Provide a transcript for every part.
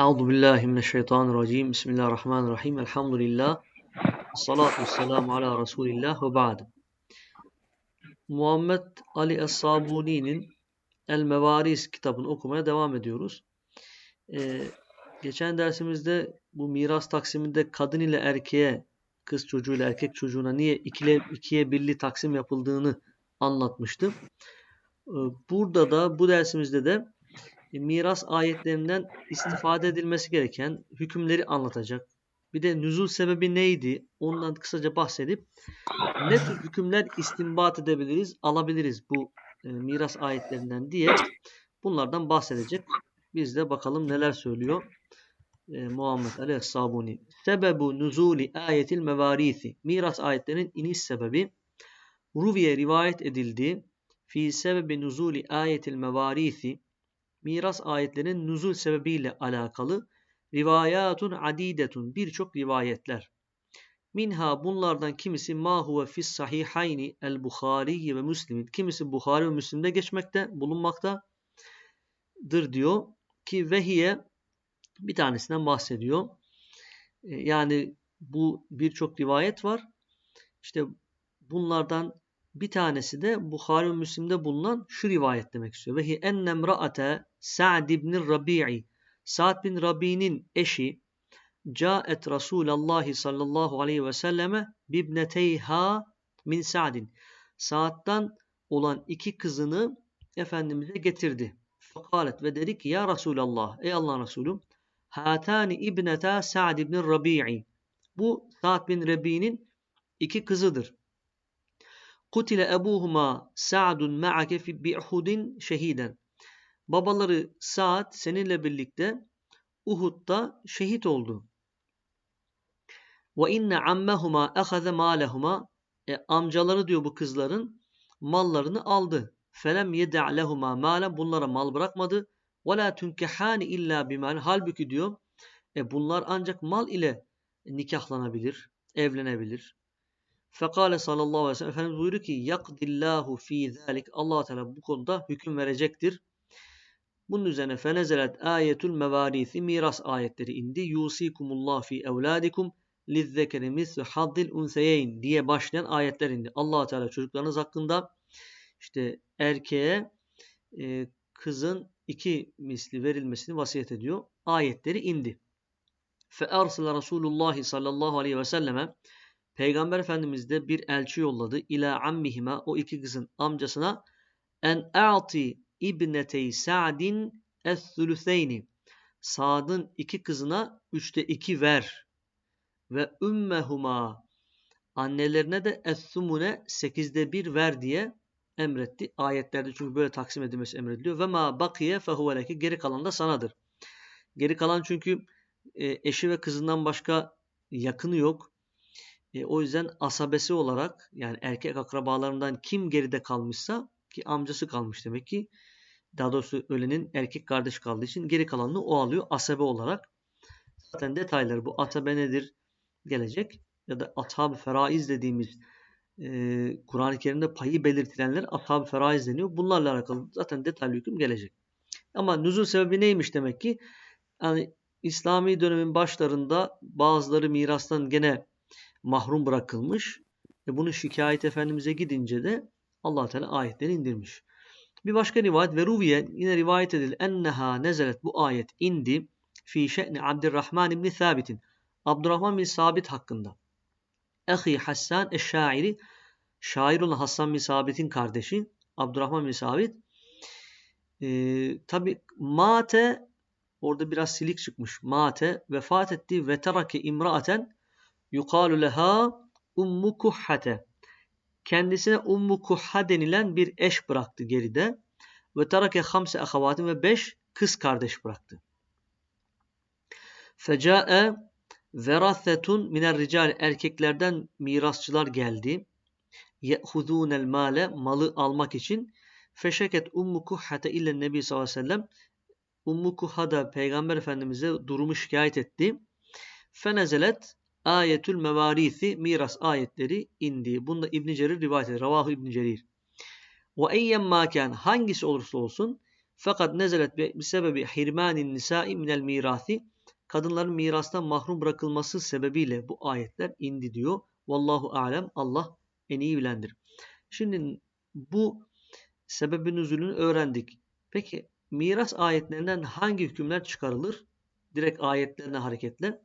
Euzu billahi mineşşeytanirracim. Bismillahirrahmanirrahim. Elhamdülillah. Salatu vesselamu ala Resulillah ve ba'd. Muhammed Ali Es-Sabuni'nin El Mevaris kitabını okumaya devam ediyoruz. Ee, geçen dersimizde bu miras taksiminde kadın ile erkeğe, kız çocuğuyla erkek çocuğuna niye ikile, ikiye birli taksim yapıldığını anlatmıştım. Ee, burada da bu dersimizde de miras ayetlerinden istifade edilmesi gereken hükümleri anlatacak. Bir de nüzul sebebi neydi? Ondan kısaca bahsedip ne tür hükümler istinbat edebiliriz, alabiliriz bu e, miras ayetlerinden diye bunlardan bahsedecek. Biz de bakalım neler söylüyor e, Muhammed Aleyhisselamuni. Sebebu nuzuli ayetil mevarisi. Miras ayetlerinin iniş sebebi Ruviye rivayet edildi. Fi sebebi nuzuli ayetil mevarisi miras ayetlerinin nüzul sebebiyle alakalı rivayatun adidetun birçok rivayetler. Minha bunlardan kimisi ma huve fis sahihayni el Bukhari ve Müslim'in kimisi Bukhari ve Müslim'de geçmekte bulunmaktadır diyor ki vehiye bir tanesinden bahsediyor. E, yani bu birçok rivayet var. İşte bunlardan bir tanesi de Bukhari ve Müslim'de bulunan şu rivayet demek istiyor. Ve hi ennemra'ate Sa'd ibn Rabi'i Sa'd bin Rabi'nin eşi Caet Resulallah sallallahu aleyhi ve selleme bibneteyha min Sa'din. Sa'd'dan olan iki kızını Efendimiz'e getirdi. Fakalet ve dedi ki ya Resulallah ey Allah'ın Resulü hatani ibneta Sa'd ibn Rabi'i. Bu Sa'd bin Rabi'nin iki kızıdır. Kutile ebuhuma Sa'dun ma'ake fi bi'hudin şehiden. Babaları Sa'd seninle birlikte Uhud'da şehit oldu. Ve inne ammehuma ehaze malehuma e, amcaları diyor bu kızların mallarını aldı. Felem yeda' lehuma male bunlara mal bırakmadı. Ve la tunkehani illa bimal. Halbuki diyor e, bunlar ancak mal ile nikahlanabilir, evlenebilir. Fekale sallallahu aleyhi ve sellem Efendimiz buyuruyor ki yakdillahu fi zalik Allah Teala bu konuda hüküm verecektir. Bunun üzerine fenezelet ayetul mevarisi miras ayetleri indi. Yusikumullah fi evladikum lizzekeri mislu haddil unseyeyn diye başlayan ayetler indi. allah Teala çocuklarınız hakkında işte erkeğe e, kızın iki misli verilmesini vasiyet ediyor. Ayetleri indi. Fe ersile Resulullah sallallahu aleyhi ve selleme Peygamber Efendimiz de bir elçi yolladı. İla ammihima o iki kızın amcasına en a'ti ibnetey Sa'din es-sülüseyni. Sa'd'ın iki kızına üçte iki ver. Ve ümmehuma annelerine de es-sumune sekizde bir ver diye emretti. Ayetlerde çünkü böyle taksim edilmesi emrediliyor. Ve ma bakiye fehuveleke geri kalan da sanadır. Geri kalan çünkü e, eşi ve kızından başka yakını yok. E, o yüzden asabesi olarak yani erkek akrabalarından kim geride kalmışsa ki amcası kalmış demek ki daha doğrusu ölenin erkek kardeş kaldığı için geri kalanını o alıyor asabe olarak. Zaten detayları bu asabe nedir gelecek ya da ashab-ı feraiz dediğimiz e, Kur'an-ı Kerim'de payı belirtilenler ashab-ı feraiz deniyor. Bunlarla alakalı zaten detaylı hüküm gelecek. Ama nüzul sebebi neymiş demek ki? Yani İslami dönemin başlarında bazıları mirastan gene mahrum bırakılmış. Ve bunu şikayet Efendimiz'e gidince de allah Teala ayetleri indirmiş. Bir başka rivayet ve ruviye yine rivayet edildi. Enneha nezelet bu ayet indi fi şe'ni Abdurrahman ibn Sabit'in. Abdurrahman bin Sabit hakkında. Ehi Hassan eşşairi şair olan Hasan bin Sabit'in kardeşi Abdurrahman bin Sabit. Ee, Tabi mate orada biraz silik çıkmış. Mate vefat etti ve terake imraaten yukalu leha ummu kuhhate kendisine Ummu Kuhha denilen bir eş bıraktı geride. Ve tarake hamse ahavatin ve beş kız kardeş bıraktı. Fecae verathetun miner rical erkeklerden mirasçılar geldi. Ye'hudûnel male malı almak için. Feşeket Ummu Kuhhate ile Nebi sallallahu aleyhi ve sellem Ummu Kuhha da Peygamber Efendimiz'e durumu şikayet etti. Fenezelet Ayetül mevarisi miras ayetleri indi. Bunda İbn Cerir rivayet eder. Ravahu İbn Cerir. Ve eyyem makan hangisi olursa olsun Fakat nezelet bir sebebi hirmanin nisai minel mirasi kadınların mirastan mahrum bırakılması sebebiyle bu ayetler indi diyor. Vallahu alem Allah en iyi bilendir. Şimdi bu sebebin üzülünü öğrendik. Peki miras ayetlerinden hangi hükümler çıkarılır? Direkt ayetlerine hareketle.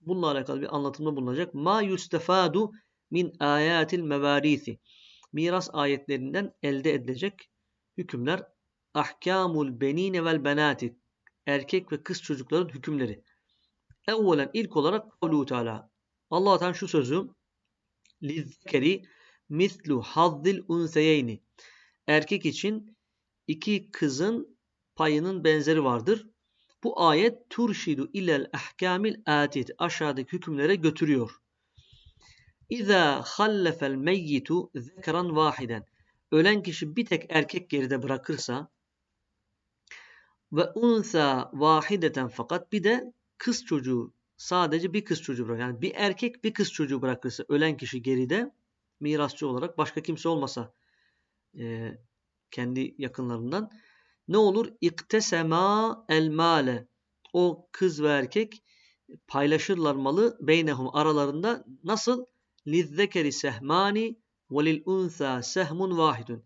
Bununla alakalı bir anlatımda bulunacak. Ma yustefadu min ayatil mevarisi. Miras ayetlerinden elde edilecek hükümler ahkamul benine vel benati. Erkek ve kız çocukların hükümleri. Evvelen ilk olarak kavlu Teala. Allah Teala şu sözü lizzekeri mislu hazzil unseyeyni. Erkek için iki kızın payının benzeri vardır. Bu ayet turşidu ilel ahkamil atit. Aşağıdaki hükümlere götürüyor. İza hallefel meyyitu zekran vahiden. Ölen kişi bir tek erkek geride bırakırsa ve unsa vahideten fakat bir de kız çocuğu sadece bir kız çocuğu bırakır. Yani bir erkek bir kız çocuğu bırakırsa ölen kişi geride mirasçı olarak başka kimse olmasa e, kendi yakınlarından ne olur? İktesema el male. O kız ve erkek paylaşırlar malı beynehum aralarında nasıl? Lizzekeri sehmani ve lil unsa sehmun vahidun.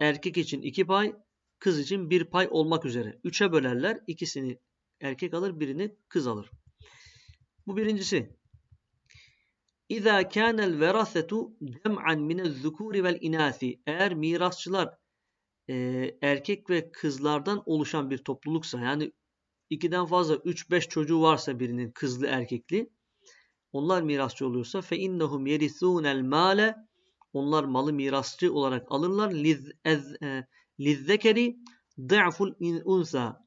Erkek için iki pay, kız için bir pay olmak üzere. Üçe bölerler. İkisini erkek alır, birini kız alır. Bu birincisi. İza kânel verasetu cem'an minez-zukûri vel inâsi. Eğer mirasçılar e, erkek ve kızlardan oluşan bir topluluksa yani ikiden fazla 3-5 çocuğu varsa birinin kızlı erkekli onlar mirasçı oluyorsa fe innahum yerisûnel mâle onlar malı mirasçı olarak alırlar lizzekeri da'ful unsa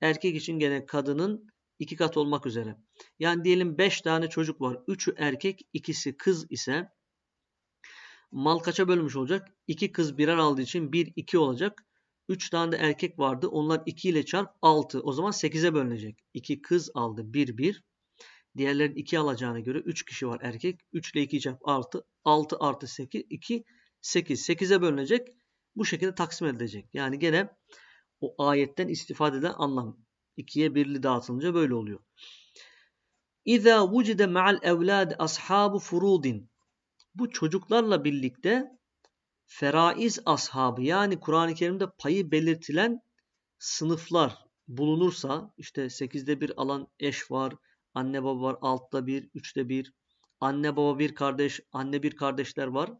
erkek için gene kadının iki kat olmak üzere. Yani diyelim 5 tane çocuk var. 3'ü erkek, ikisi kız ise mal kaça bölmüş olacak? 2 kız birer aldığı için 1 2 olacak. 3 tane de erkek vardı. Onlar 2 ile çarp 6. O zaman 8'e bölünecek. 2 kız aldı 1 1. Diğerlerin 2 alacağına göre 3 kişi var erkek. 3 ile 2 çarp 6. 6 artı 8 2 8. 8'e bölünecek. Bu şekilde taksim edilecek. Yani gene o ayetten istifade eden anlam. 2'ye birli dağıtılınca böyle oluyor. İza vucide ma'al evlad ashabu furudin. Bu çocuklarla birlikte feraiz ashabı yani Kur'an-ı Kerim'de payı belirtilen sınıflar bulunursa işte 8'de bir alan eş var, anne baba var, altta bir, üçte bir, anne baba bir kardeş, anne bir kardeşler var.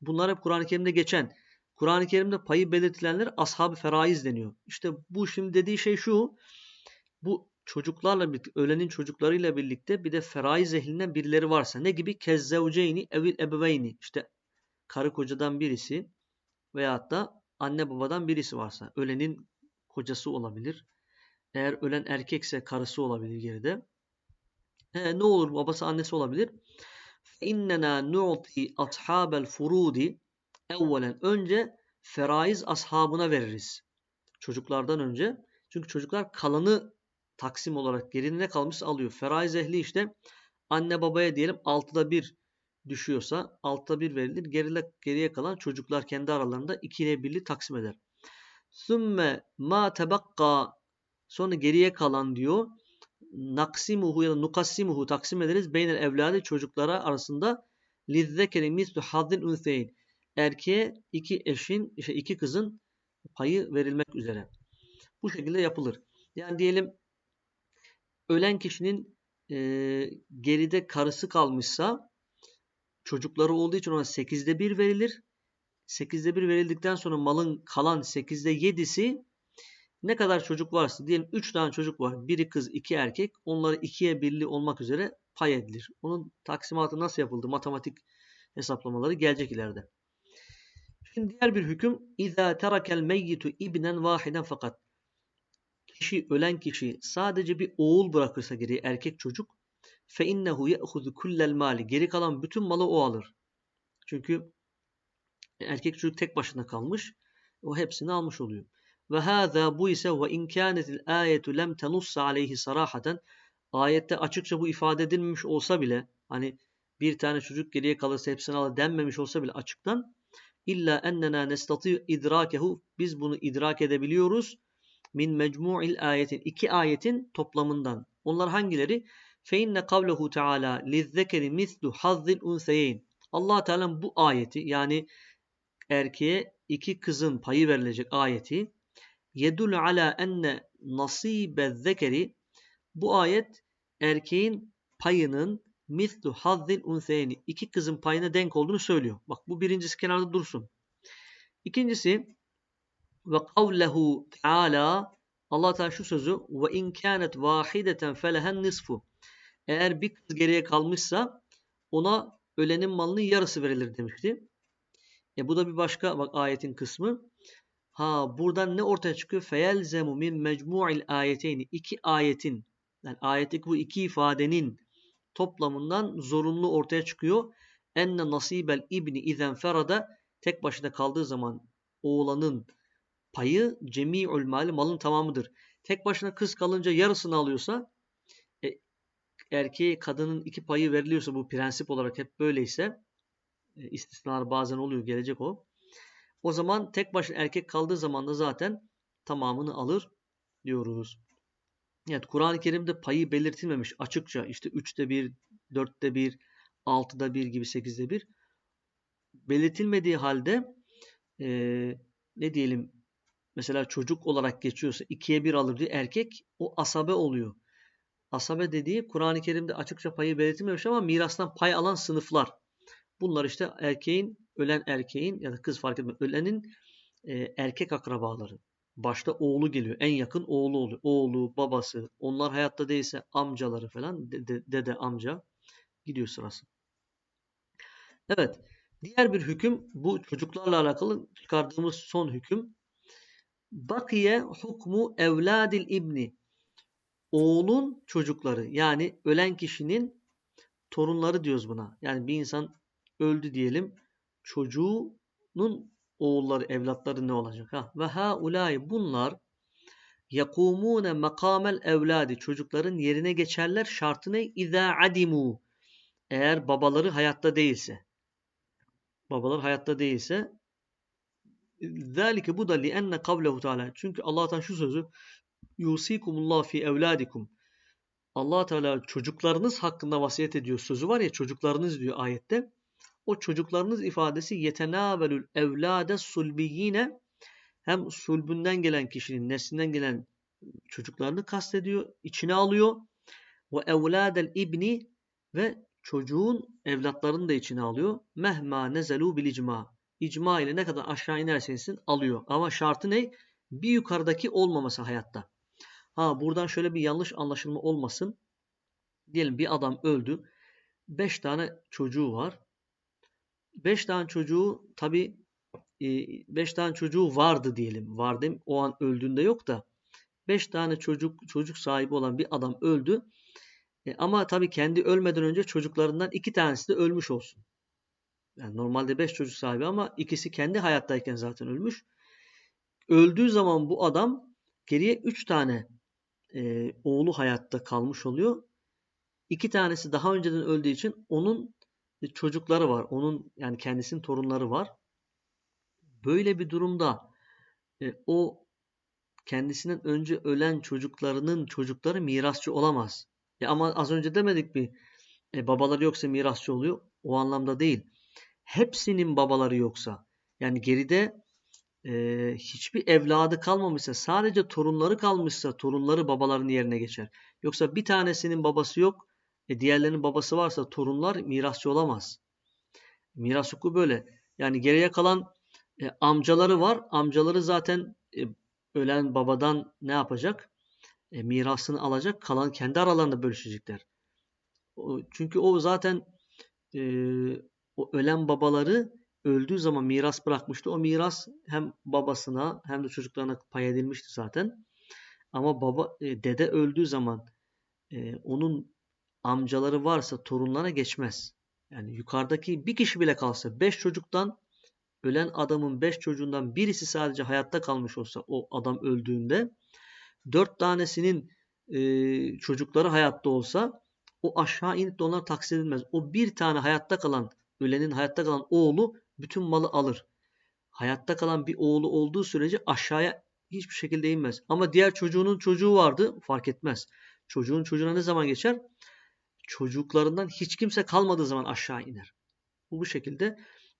Bunlar hep Kur'an-ı Kerim'de geçen. Kur'an-ı Kerim'de payı belirtilenler ashab-ı feraiz deniyor. İşte bu şimdi dediği şey şu. Bu çocuklarla birlikte, ölenin çocuklarıyla birlikte bir de feraiz ehlinden birileri varsa ne gibi? Kezzevceyni evil ebeveyni. İşte karı kocadan birisi veyahut da anne babadan birisi varsa ölenin kocası olabilir. Eğer ölen erkekse karısı olabilir geride. He, ne olur babası annesi olabilir. İnnena nu'ti ashabel furudi evvelen önce feraiz ashabına veririz. Çocuklardan önce. Çünkü çocuklar kalanı taksim olarak gerinde kalmış alıyor. Feraiz ehli işte anne babaya diyelim altıda bir düşüyorsa altıda bir verilir. Geride, geriye kalan çocuklar kendi aralarında 2 ile 1'li taksim eder. Sümme ma tebakka sonra geriye kalan diyor naksimuhu ya da nukassimuhu taksim ederiz. Beynel evladı çocuklara arasında lizzekeri mislu haddin unseyn erkeğe iki eşin, işte iki kızın payı verilmek üzere. Bu şekilde yapılır. Yani diyelim ölen kişinin e, geride karısı kalmışsa çocukları olduğu için ona 8'de 1 verilir. 8'de 1 verildikten sonra malın kalan 8'de 7'si ne kadar çocuk varsa diyelim 3 tane çocuk var. Biri kız, iki erkek. Onları ikiye birli olmak üzere pay edilir. Onun taksimatı nasıl yapıldı? Matematik hesaplamaları gelecek ileride. Şimdi diğer bir hüküm İza terakel meyyitu ibnen vahiden fakat kişi ölen kişi sadece bir oğul bırakırsa geriye erkek çocuk fe innehu ye'huzu kullel mali geri kalan bütün malı o alır. Çünkü erkek çocuk tek başına kalmış. O hepsini almış oluyor. Ve hâzâ bu ise ve in kânetil âyetu lem tenussa aleyhi sarahaten ayette açıkça bu ifade edilmemiş olsa bile hani bir tane çocuk geriye kalırsa hepsini alır denmemiş olsa bile açıktan illa ennena nestati idrakehu biz bunu idrak edebiliyoruz min mecmu'il ayetin iki ayetin toplamından. Onlar hangileri? Fe inne kavlehu teala lizzekeri mislu hazzil unseyeyn. Allah Teala bu ayeti yani erkeğe iki kızın payı verilecek ayeti yedul ala enne nasibe zekeri bu ayet erkeğin payının mislu hazzil unseyni iki kızın payına denk olduğunu söylüyor. Bak bu birincisi kenarda dursun. İkincisi ve kavlehu teala Allah Teala şu sözü ve in kanet vahideten felehen nisfu. Eğer bir kız geriye kalmışsa ona ölenin malının yarısı verilir demişti. E bu da bir başka bak ayetin kısmı. Ha buradan ne ortaya çıkıyor? Feyelzemu min mecmu'il ayeteyni. iki ayetin yani ayetteki bu iki ifadenin toplamından zorunlu ortaya çıkıyor. Enne nasibel ibni izen ferada tek başına kaldığı zaman oğlanın payı cemi'ül mali malın tamamıdır. Tek başına kız kalınca yarısını alıyorsa e, erkeğe kadının iki payı veriliyorsa bu prensip olarak hep böyleyse e, istisnalar bazen oluyor gelecek o. O zaman tek başına erkek kaldığı zaman da zaten tamamını alır diyoruz. Evet Kur'an-ı Kerim'de payı belirtilmemiş açıkça işte 3'te 1, 4'te 1, 6'da 1 gibi 8'de 1 belirtilmediği halde e, ne diyelim mesela çocuk olarak geçiyorsa 2'ye 1 alır diye erkek o asabe oluyor. Asabe dediği Kur'an-ı Kerim'de açıkça payı belirtilmemiş ama mirastan pay alan sınıflar. Bunlar işte erkeğin, ölen erkeğin ya da kız fark etmez ölenin e, erkek akrabaları. Başta oğlu geliyor. En yakın oğlu oluyor. Oğlu, babası. Onlar hayatta değilse amcaları falan. Dede, dede amca. Gidiyor sırası. Evet. Diğer bir hüküm bu çocuklarla alakalı çıkardığımız son hüküm. Bakiye hukmu evladil ibni. Oğlun çocukları yani ölen kişinin torunları diyoruz buna. Yani bir insan öldü diyelim. Çocuğunun oğulları, evlatları ne olacak? Ha? Ve ha ulay bunlar yakumune makamel evladi çocukların yerine geçerler şartı ne? Adimu eğer babaları hayatta değilse. Babalar hayatta değilse Zalike bu da li enne kavlehu teala. Çünkü Allah'tan şu sözü yusikumullah fi evladikum. Allah Teala çocuklarınız hakkında vasiyet ediyor sözü var ya çocuklarınız diyor ayette. O çocuklarınız ifadesi yetenavelül evlade sulbiyine hem sulbünden gelen kişinin neslinden gelen çocuklarını kastediyor, içine alıyor. Ve evladel ibni ve çocuğun evlatlarını da içine alıyor. Mehma nezelu bil icma. İle ne kadar aşağı inerse alıyor. Ama şartı ne? Bir yukarıdaki olmaması hayatta. Ha buradan şöyle bir yanlış anlaşılma olmasın. Diyelim bir adam öldü. Beş tane çocuğu var. Beş tane çocuğu tabi e, beş tane çocuğu vardı diyelim. Vardı o an öldüğünde yok da. Beş tane çocuk çocuk sahibi olan bir adam öldü. E, ama tabi kendi ölmeden önce çocuklarından iki tanesi de ölmüş olsun. Yani normalde beş çocuk sahibi ama ikisi kendi hayattayken zaten ölmüş. Öldüğü zaman bu adam geriye üç tane e, oğlu hayatta kalmış oluyor. İki tanesi daha önceden öldüğü için onun çocukları var. Onun yani kendisinin torunları var. Böyle bir durumda e, o kendisinden önce ölen çocuklarının çocukları mirasçı olamaz. E ama az önce demedik mi? E, babaları yoksa mirasçı oluyor. O anlamda değil. Hepsinin babaları yoksa yani geride e, hiçbir evladı kalmamışsa sadece torunları kalmışsa torunları babaların yerine geçer. Yoksa bir tanesinin babası yok e, diğerlerinin babası varsa torunlar mirasçı olamaz. Miras hukuku böyle. Yani geriye kalan e, amcaları var. Amcaları zaten e, ölen babadan ne yapacak? E, mirasını alacak. Kalan kendi aralarında bölüşecekler. O, çünkü o zaten e, o ölen babaları öldüğü zaman miras bırakmıştı. O miras hem babasına hem de çocuklarına pay edilmişti zaten. Ama baba e, dede öldüğü zaman e, onun amcaları varsa torunlara geçmez. Yani yukarıdaki bir kişi bile kalsa beş çocuktan ölen adamın beş çocuğundan birisi sadece hayatta kalmış olsa o adam öldüğünde dört tanesinin e, çocukları hayatta olsa o aşağı inip de onlar taksit edilmez. O bir tane hayatta kalan ölenin hayatta kalan oğlu bütün malı alır. Hayatta kalan bir oğlu olduğu sürece aşağıya hiçbir şekilde inmez. Ama diğer çocuğunun çocuğu vardı fark etmez. Çocuğun çocuğuna ne zaman geçer? Çocuklarından hiç kimse kalmadığı zaman aşağı iner. Bu bu şekilde.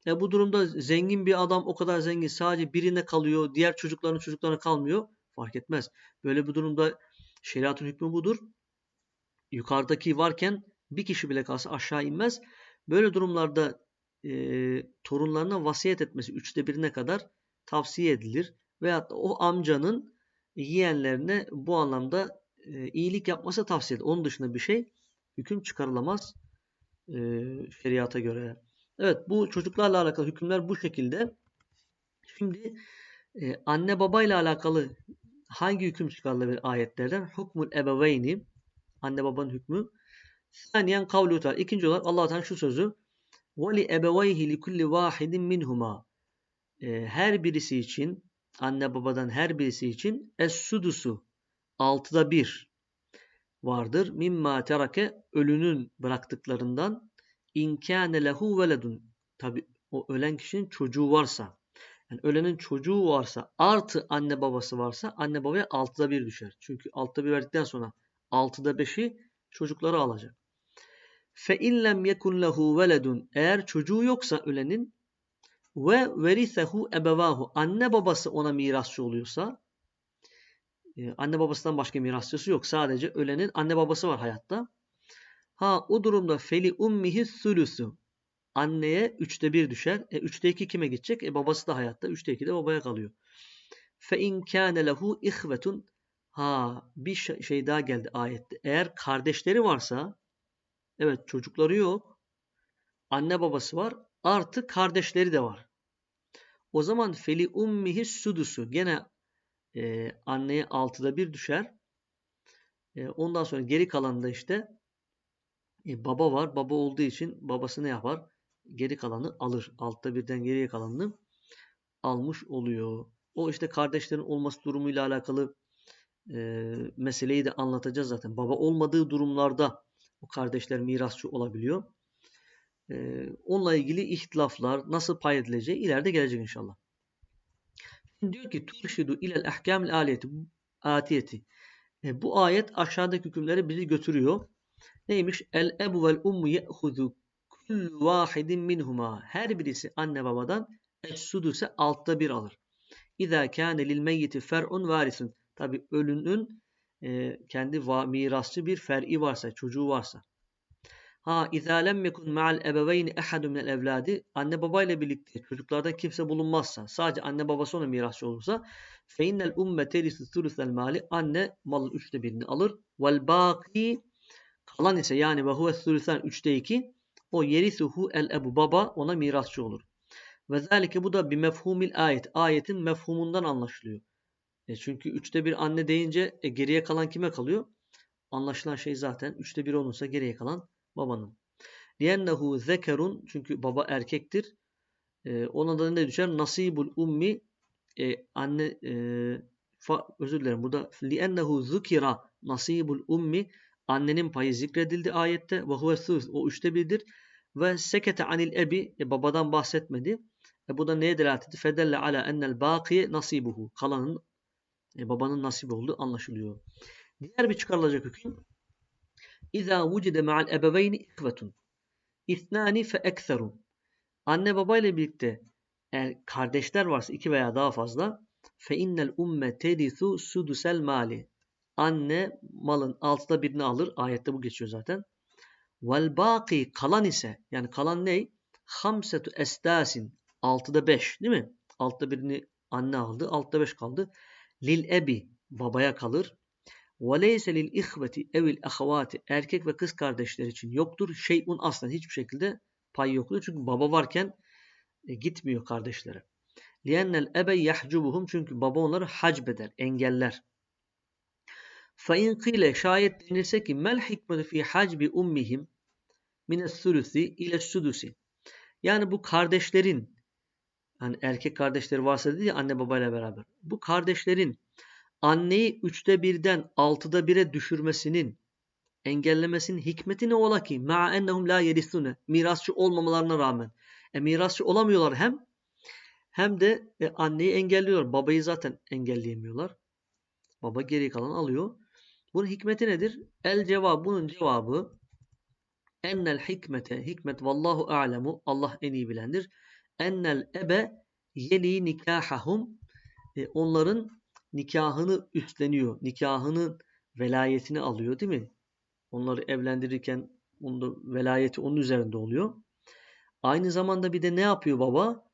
E bu durumda zengin bir adam o kadar zengin sadece birine kalıyor. Diğer çocukların çocuklarına kalmıyor. Fark etmez. Böyle bir durumda şeriatın hükmü budur. Yukarıdaki varken bir kişi bile kalsa aşağı inmez. Böyle durumlarda e, torunlarına vasiyet etmesi üçte birine kadar tavsiye edilir. Veyahut da o amcanın yeğenlerine bu anlamda e, iyilik yapması tavsiye edilir. Onun dışında bir şey hüküm çıkarılamaz e, şeriata göre. Evet bu çocuklarla alakalı hükümler bu şekilde. Şimdi e, anne babayla alakalı hangi hüküm çıkarılabilir ayetlerden? Hukmul ebeveyni anne babanın hükmü. Saniyen kavlu teala. İkinci olarak Allah Teala şu sözü ebeveyhi li kulli vahidin minhuma her birisi için anne babadan her birisi için es-sudusu altıda bir vardır. Mimma terake ölünün bıraktıklarından inkâne lehu veledun. Tabi o ölen kişinin çocuğu varsa yani ölenin çocuğu varsa artı anne babası varsa anne babaya altıda bir düşer. Çünkü altıda bir verdikten sonra altıda beşi çocukları alacak. Fe illem yekun lehu veledun eğer çocuğu yoksa ölenin ve verisehu ebevahu anne babası ona mirasçı oluyorsa e, anne babasından başka mirasçısı yok. Sadece ölenin anne babası var hayatta. Ha o durumda feli ummihi sülüsü. Anneye üçte bir düşer. E üçte iki kime gidecek? E babası da hayatta. Üçte iki de babaya kalıyor. Fe in kâne lehu ihvetun. Ha bir şey daha geldi ayette. Eğer kardeşleri varsa evet çocukları yok. Anne babası var. Artı kardeşleri de var. O zaman feli ummihi sudusu. Gene e, anneye altıda bir düşer. E, ondan sonra geri kalanında işte e, baba var. Baba olduğu için babası ne yapar? Geri kalanı alır. Altta birden geriye kalanını almış oluyor. O işte kardeşlerin olması durumuyla alakalı e, meseleyi de anlatacağız zaten. Baba olmadığı durumlarda o kardeşler mirasçı olabiliyor. E, onunla ilgili ihtilaflar nasıl pay edileceği ileride gelecek inşallah. Diyor ki turşidu ilel ahkamil aliyeti atiyeti. E, bu ayet aşağıdaki hükümleri bizi götürüyor. Neymiş? El ebu vel ummu ye'hudu kullu vahidin minhuma. Her birisi anne babadan es-suduse altta bir alır. İza kâne lil meyyiti fer'un varisun. Tabi ölünün e, kendi mirasçı bir fer'i varsa, çocuğu varsa. Ha izâ lem yekun ma'al ebeveyni ehadun minel evladi anne babayla birlikte çocuklardan kimse bulunmazsa sadece anne babası ona mirasçı olursa fe innel umme terisu sulusel mali anne malın üçte birini alır vel baki kalan ise yani ve huve sulusen üçte iki o yerisuhu el ebu baba ona mirasçı olur. Ve zalike bu da bir mefhumil ayet. Ayetin mefhumundan anlaşılıyor. E çünkü üçte bir anne deyince e, geriye kalan kime kalıyor? Anlaşılan şey zaten üçte bir olursa geriye kalan babanın. Liyennehu zekerun çünkü baba erkektir. E, ona da ne düşer? Nasibul ummi e, anne e, fa, özür dilerim burada liyennehu zukira nasibul ummi annenin payı zikredildi ayette ve huve o üçte birdir ve sekete anil ebi e, babadan bahsetmedi. E, bu da neye delalet etti? Fedelle ala ennel bakiye nasibuhu kalanın e, babanın nasibi olduğu anlaşılıyor. Diğer bir çıkarılacak hüküm İza vucide ma'al ebeveyni ihvetun. İthnani fe ekseru. Anne baba ile birlikte eğer kardeşler varsa iki veya daha fazla fe innel umme terisu sudusel mali. Anne malın altıda birini alır. Ayette bu geçiyor zaten. Vel baki kalan ise yani kalan ne? Hamsetu estasin. Altıda beş değil mi? Altıda birini anne aldı. Altıda beş kaldı lil ebi babaya kalır. Ve leyse lil ihveti evil ahavati erkek ve kız kardeşler için yoktur. Şeyun aslen hiçbir şekilde pay yoktur. Çünkü baba varken e, gitmiyor kardeşlere. Liyennel ebe yahcubuhum çünkü baba onları hacbeder, engeller. Fe in kile şayet denilse ki mel hikmetu fi hacbi ummihim mine sülüsi ile südüsi. Yani bu kardeşlerin hani erkek kardeşleri varsa dedi ya anne babayla beraber. Bu kardeşlerin anneyi üçte birden altıda bire düşürmesinin engellemesinin hikmeti ne ola ki? Ma ennehum la yerisune. Mirasçı olmamalarına rağmen. E mirasçı olamıyorlar hem hem de e, anneyi engelliyor. Babayı zaten engelleyemiyorlar. Baba geri kalan alıyor. Bunun hikmeti nedir? El cevap bunun cevabı ennel hikmete hikmet vallahu a'lemu Allah en iyi bilendir. Ennel ebe yeli nikahahum e, onların nikahını üstleniyor. Nikahının velayetini alıyor değil mi? Onları evlendirirken onun velayeti onun üzerinde oluyor. Aynı zamanda bir de ne yapıyor baba?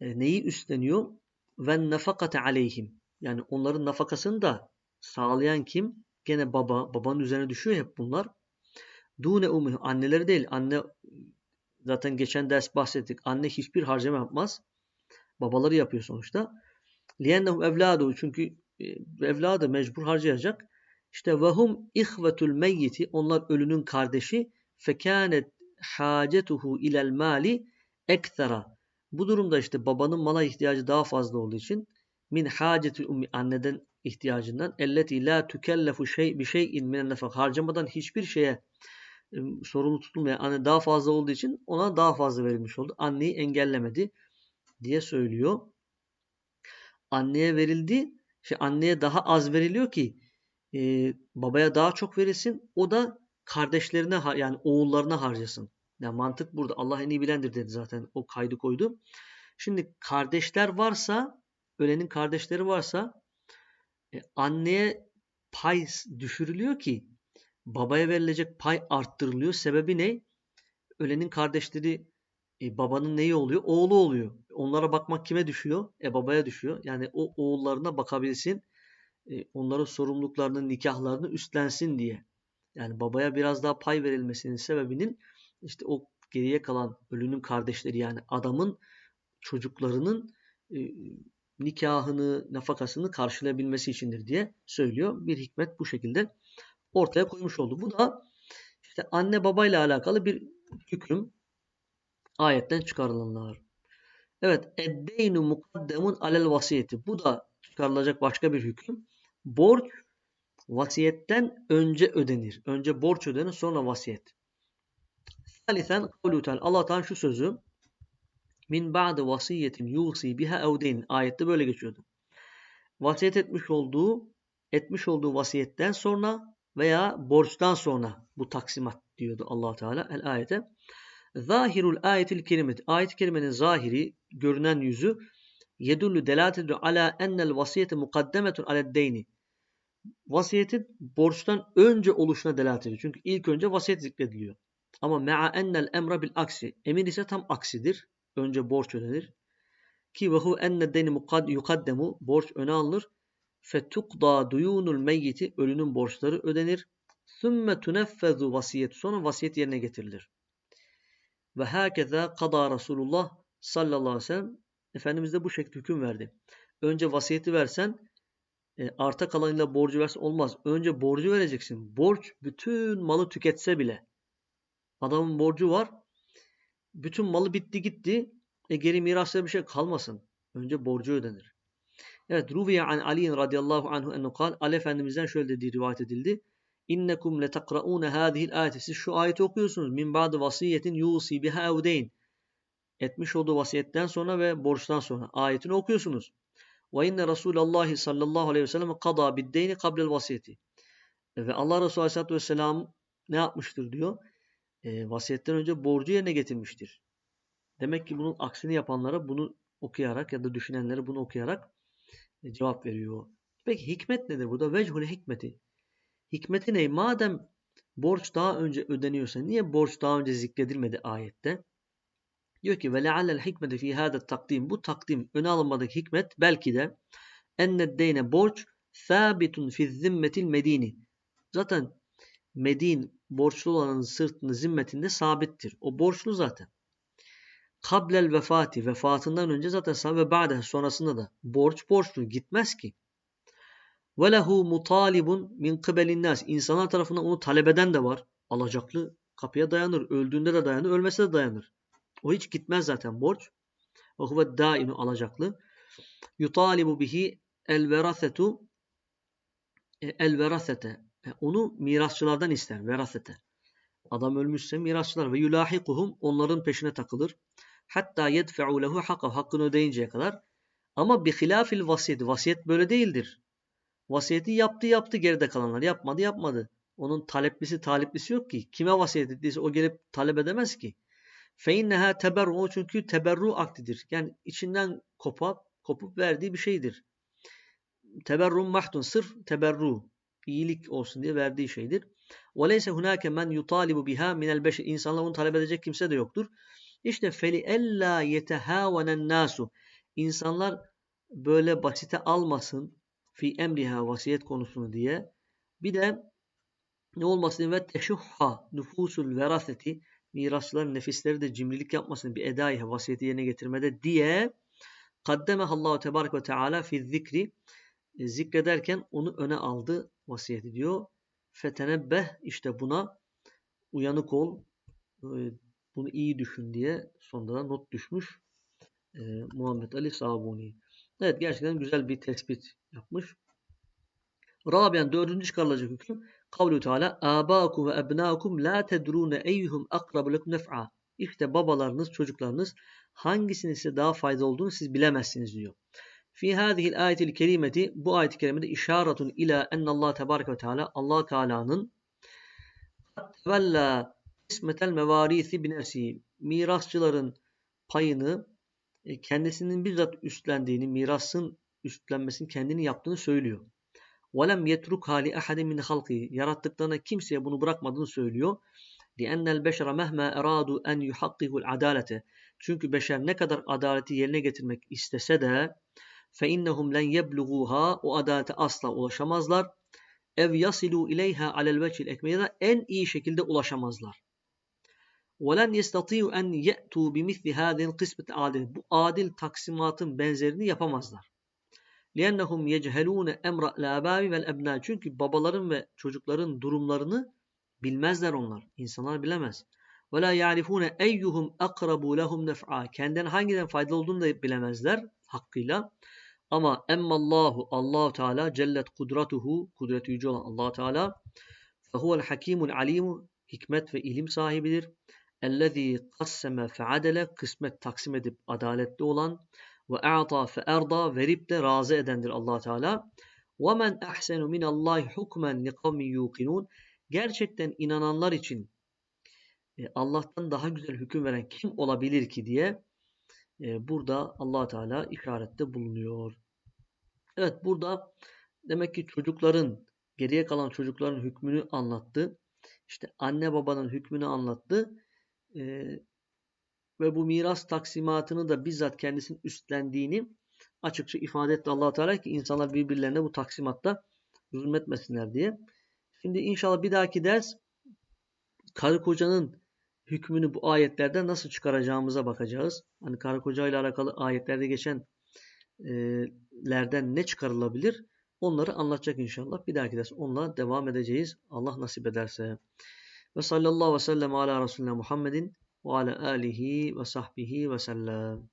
E, neyi üstleniyor? Ve nafakate aleyhim. Yani onların nafakasını da sağlayan kim? Gene baba. Babanın üzerine düşüyor hep bunlar. Dune umuh. Anneleri değil. Anne zaten geçen ders bahsettik. Anne hiçbir harcama yapmaz. Babaları yapıyor sonuçta. Liyennehu evladu. Çünkü e, evladı mecbur harcayacak. İşte vehum ihvetul meyyiti. Onlar ölünün kardeşi. Fekânet hacetuhu ilel mali ekthera. Bu durumda işte babanın mala ihtiyacı daha fazla olduğu için min hacetil ummi anneden ihtiyacından elleti la tükellefu şey bir şeyin minen nefak harcamadan hiçbir şeye sorumlu tutulmayan anne daha fazla olduğu için ona daha fazla verilmiş oldu. Anneyi engellemedi diye söylüyor. Anneye verildi. Şey anneye daha az veriliyor ki e, babaya daha çok verilsin. O da kardeşlerine yani oğullarına harcasın. Yani mantık burada. Allah en iyi bilendir dedi zaten. O kaydı koydu. Şimdi kardeşler varsa, ölenin kardeşleri varsa e, anneye pay düşürülüyor ki babaya verilecek pay arttırılıyor. Sebebi ne? Ölenin kardeşleri e, babanın neyi oluyor? Oğlu oluyor. Onlara bakmak kime düşüyor? E babaya düşüyor. Yani o oğullarına bakabilsin. E, onların sorumluluklarını, nikahlarını üstlensin diye. Yani babaya biraz daha pay verilmesinin sebebinin işte o geriye kalan ölünün kardeşleri yani adamın çocuklarının e, nikahını, nafakasını karşılayabilmesi içindir diye söylüyor. Bir hikmet bu şekilde ortaya koymuş oldu. Bu da işte anne babayla alakalı bir hüküm ayetten çıkarılanlar. Evet, eddeynu mukaddemun alel vasiyeti. Bu da çıkarılacak başka bir hüküm. Borç vasiyetten önce ödenir. Önce borç ödenir sonra vasiyet. Salisen kavlu teala. Allah Teala şu sözü min ba'de vasiyetin yusi biha evdeyn ayette böyle geçiyordu. Vasiyet etmiş olduğu etmiş olduğu vasiyetten sonra veya borçtan sonra bu taksimat diyordu Allah Teala el ayete. Zahirul ayetil kerimet. Ayet-i kerimenin zahiri, görünen yüzü yedullu delatedu ala ennel vasiyete mukaddemetun aled deyni. Vasiyetin borçtan önce oluşuna delalet ediyor. Çünkü ilk önce vasiyet zikrediliyor. Ama me'a ennel emra bil aksi. Emir ise tam aksidir. Önce borç ödenir. Ki ve hu enne deni yukaddemu. Borç öne alınır. Fetukda duyunul meyyiti. Ölünün borçları ödenir. Sümme tuneffezu vasiyet. Sonra vasiyet yerine getirilir. Ve hakeza kada Resulullah sallallahu aleyhi ve sellem Efendimiz de bu şekilde hüküm verdi. Önce vasiyeti versen e, arta kalanıyla borcu versen olmaz. Önce borcu vereceksin. Borç bütün malı tüketse bile Adamın borcu var. Bütün malı bitti gitti. E geri mirasla bir şey kalmasın. Önce borcu ödenir. Evet, Ruviye an Ali radıyallahu anhu enne kal. Ali Efendimiz'den şöyle dediği rivayet edildi. İnnekum letekraune hâzihil ayeti. Siz şu ayeti okuyorsunuz. Min ba'dı vasiyetin yusi biha evdeyn. Etmiş olduğu vasiyetten sonra ve borçtan sonra. Ayetini okuyorsunuz. Ve inne Resulallah sallallahu aleyhi ve sellem kada biddeyni kablel vasiyeti. Ve Allah Resulü aleyhissalatü vesselam ne yapmıştır diyor e, vasiyetten önce borcu yerine getirmiştir. Demek ki bunun aksini yapanlara bunu okuyarak ya da düşünenlere bunu okuyarak cevap veriyor. Peki hikmet nedir burada? Vechul hikmeti. Hikmeti ne? Madem borç daha önce ödeniyorsa niye borç daha önce zikredilmedi ayette? Diyor ki leallel hikmeti fi hada takdim. Bu takdim öne alınmadaki hikmet belki de enned deyne borç sabitun fi zimmetil medini. Zaten Medin borçlu olanın sırtını zimmetinde sabittir. O borçlu zaten. Kablel vefati vefatından önce zaten sabit ve ba'de sonrasında da borç borçlu gitmez ki. Ve lehu mutalibun min kıbelin nas. İnsanlar tarafından onu talep eden de var. Alacaklı kapıya dayanır. Öldüğünde de dayanır. Ölmese de dayanır. O hiç gitmez zaten borç. Ve huve dainu alacaklı. Yutalibu bihi el verasetu e, el verasete e, onu mirasçılardan ister. Verasete. Adam ölmüşse mirasçılar ve yulahikuhum onların peşine takılır hatta yedfe'u lehu hakka hakkını ödeyinceye kadar. Ama bi hilafil vasiyeti. Vasiyet böyle değildir. Vasiyeti yaptı yaptı geride kalanlar. Yapmadı yapmadı. Onun taleplisi taliplisi yok ki. Kime vasiyet ettiyse o gelip talep edemez ki. Fe inneha teberru. çünkü teberru aktidir. Yani içinden kopap, kopup verdiği bir şeydir. Teberrun mahdun. Sırf teberru. iyilik olsun diye verdiği şeydir. Ve leyse hunake men yutalibu biha minel beşer. İnsanlar onu talep edecek kimse de yoktur. İşte feli ella yetehavanen nasu. İnsanlar böyle basite almasın fi emriha vasiyet konusunu diye. Bir de ne olmasın ve teşuhha nüfusul veraseti mirasçıların nefisleri de cimrilik yapmasın bir edayı vasiyeti yerine getirmede diye kaddemehallahu tebarek ve teala fi zikri e, zikrederken onu öne aldı vasiyeti diyor. Fetenebbeh işte buna uyanık ol, e, bunu iyi düşün diye sonunda not düşmüş e, Muhammed Ali Sabuni. Evet gerçekten güzel bir tespit yapmış. Rabian dördüncü çıkarılacak hüküm kavlu Teala abâkum ve ebnâkum la tedrûne eyyuhum akrabu lekum nef'a. İşte babalarınız, çocuklarınız hangisinin size daha faydalı olduğunu siz bilemezsiniz diyor. Fi hadihil ayetil kerimeti bu ayet-i kerimede işaretun ila ennallah tebarek ve teala Allah Teala'nın tevella ismetel mevarisi binefsi mirasçıların payını e, kendisinin bizzat üstlendiğini, mirasın üstlenmesini kendini yaptığını söylüyor. وَلَمْ يَتْرُكْ هَالِ اَحَدٍ مِنْ خَلْقِهِ Yarattıklarına kimseye bunu bırakmadığını söylüyor. لِأَنَّ الْبَشَرَ مَهْمَا اَرَادُوا اَنْ يُحَقِّهُ الْعَدَالَةِ Çünkü beşer ne kadar adaleti yerine getirmek istese de فَاِنَّهُمْ لَنْ يَبْلُغُوهَا O adalete asla ulaşamazlar. ev yasilu ileyha alel vecihil ekmel ya da en iyi şekilde ulaşamazlar. وَلَنْ يَسْتَطِيعُ اَنْ يَأْتُوا بِمِثْلِ هَذِهِ الْقِسْمَةِ adil. Bu adil taksimatın benzerini yapamazlar. لِيَنَّهُمْ يَجْهَلُونَ اَمْرَ الْاَبَابِ وَالْاَبْنَا Çünkü babaların ve çocukların durumlarını bilmezler onlar. İnsanlar bilemez. وَلَا يَعْرِفُونَ اَيُّهُمْ اَقْرَبُوا لَهُمْ نَفْعًا Kendinden hangiden faydalı olduğunu da bilemezler hakkıyla. Ama emmallahu Allah Teala cellet kudratuhu kudreti yüce olan Allah Teala fehuvel hakimul alimu hikmet ve ilim sahibidir. Ellezî kasseme feadele kısmet taksim edip adaletli olan ve a'ta fe erda verip de razı edendir Allah Teala. Ve men ahsenu minallahi hukmen liqavmin yuqinun. Gerçekten inananlar için e, Allah'tan daha güzel hüküm veren kim olabilir ki diye e, burada allah Teala işarette bulunuyor. Evet burada demek ki çocukların geriye kalan çocukların hükmünü anlattı. İşte anne babanın hükmünü anlattı. E, ve bu miras taksimatını da bizzat kendisinin üstlendiğini açıkça ifade etti allah Teala ki insanlar birbirlerine bu taksimatta zulmetmesinler diye. Şimdi inşallah bir dahaki ders karı kocanın hükmünü bu ayetlerden nasıl çıkaracağımıza bakacağız. Hani karı koca ile alakalı ayetlerde geçen e, lerden ne çıkarılabilir? Onları anlatacak inşallah. Bir dahaki ders onunla devam edeceğiz. Allah nasip ederse. Ve sallallahu ve sellem ala Resulüne Muhammedin ve ala alihi ve sahbihi ve sellem.